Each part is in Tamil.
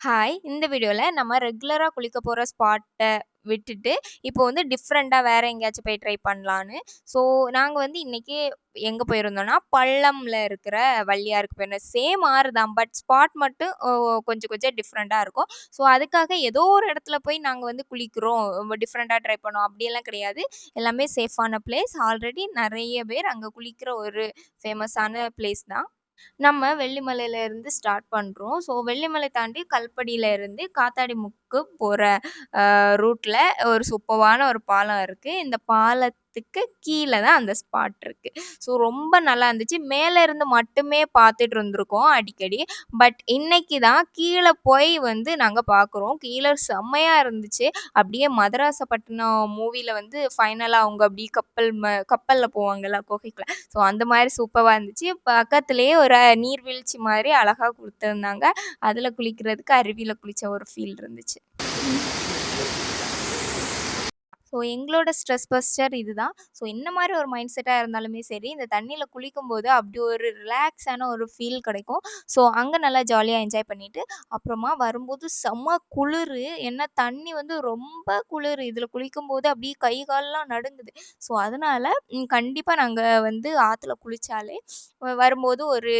ஹாய் இந்த வீடியோவில் நம்ம ரெகுலராக குளிக்க போகிற ஸ்பாட்டை விட்டுட்டு இப்போ வந்து டிஃப்ரெண்ட்டாக வேறு எங்கேயாச்சும் போய் ட்ரை பண்ணலான்னு. ஸோ நாங்கள் வந்து இன்றைக்கி எங்கே போயிருந்தோன்னா பள்ளமில் இருக்கிற வள்ளியாருக்கு போயிருந்தோம். சேம் ஆறு தான் பட் ஸ்பாட் மட்டும் ஓ, கொஞ்சம் கொஞ்சம் டிஃப்ரெண்ட்டாக இருக்கும். ஸோ அதுக்காக ஏதோ ஒரு இடத்துல போய் நாங்கள் வந்து குளிக்கிறோம். டிஃப்ரெண்ட்டாக ட்ரை பண்ணோம். அப்படியெல்லாம் கிடையாது. எல்லாமே சேஃபான பிளேஸ் ஆல்ரெடி நிறைய பேர் அங்கே குளிக்கிற ஒரு ஃபேமஸான பிளேஸ் தான். நம்ம வெள்ளிமலையில இருந்து ஸ்டார்ட் பண்ணுறோம் ஸோ வெள்ளிமலை தாண்டி கல்படியில இருந்து காத்தாடிமுக்கு போகிற ரூட்டில் ஒரு சூப்பரான ஒரு பாலம் இருக்குது இந்த பாலத்துக்கு கீழே தான் அந்த ஸ்பாட் இருக்குது ஸோ ரொம்ப நல்லா இருந்துச்சு. மேலே இருந்து மட்டுமே பார்த்துட்டு இருந்திருக்கோம் அடிக்கடி. பட் இன்னைக்கு தான் கீழே போய் வந்து நாங்கள் பார்க்குறோம் கீழே செம்மையாக இருந்துச்சு. அப்படியே மதராசப்பட்டினம் மூவியில் வந்து ஃபைனலாக அவங்க அப்படியே கப்பல் ம கப்பலில் போவாங்கல்ல குகைக்குள்ள. ஸோ அந்த மாதிரி சூப்பராக இருந்துச்சு. பக்கத்துலேயே ஒரு நீர்வீழ்ச்சி மாதிரி அழகாக கொடுத்துருந்தாங்க. அதில் குளிக்கிறதுக்கு அருவியில் குளித்த ஒரு ஃபீல் இருந்துச்சு. ஸோ எங்களோட ஸ்ட்ரெஸ் பஸ்டர் இதுதான். ஸோ என்ன மாதிரி ஒரு மைண்ட் செட்டாக இருந்தாலுமே சரி இந்த தண்ணியில் குளிக்கும்போது அப்படி ஒரு ரிலாக்ஸான ஒரு ஃபீல் கிடைக்கும். ஸோ அங்கே நல்லா ஜாலியாக என்ஜாய் பண்ணிவிட்டு அப்புறமா வரும்போது செம்ம குளிர். ஏன்னா தண்ணி வந்து ரொம்ப குளிர். இதில் குளிக்கும்போது அப்படியே கை கால்லாம் நடுங்குது. ஸோ அதனால் கண்டிப்பாக நாங்கள் வந்து ஆற்றுல குளித்தாலே வரும்போது ஒரு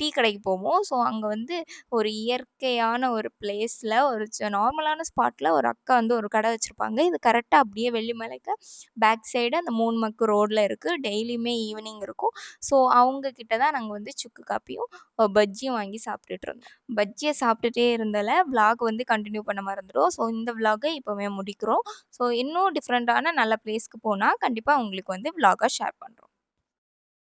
டீ கடைக்கு போவோம். ஸோ அங்கே வந்து ஒரு இயற்கையான ஒரு பிளேஸில் ஒரு நார்மலான ஸ்பாட்டில் ஒரு அக்கா வந்து ஒரு கடை வச்சுருப்பாங்க. இது கரெக்டாக அப்படியே வெள்ளிமலைக்கு பேக் சைடு அந்த மூணு மக்கு ரோடில் இருக்குது டெய்லியுமே ஈவினிங் இருக்கும். ஸோ அவங்கக்கிட்ட தான் நாங்கள் வந்து சுக்கு காப்பியும் பஜ்ஜியும் வாங்கி சாப்பிட்டுட்டு இருந்தோம். பஜ்ஜியை சாப்பிட்டுட்டே இருந்தால விலாக் வந்து கண்டினியூ பண்ண மறந்துடும் ஸோ இந்த விலாகை இப்போவே முடிக்கிறோம். ஸோ இன்னும் டிஃப்ரெண்ட்டான நல்ல பிளேஸ்க்கு போனால் கண்டிப்பாக உங்களுக்கு வந்து விலாகாக ஷேர் பண்ணுறோம்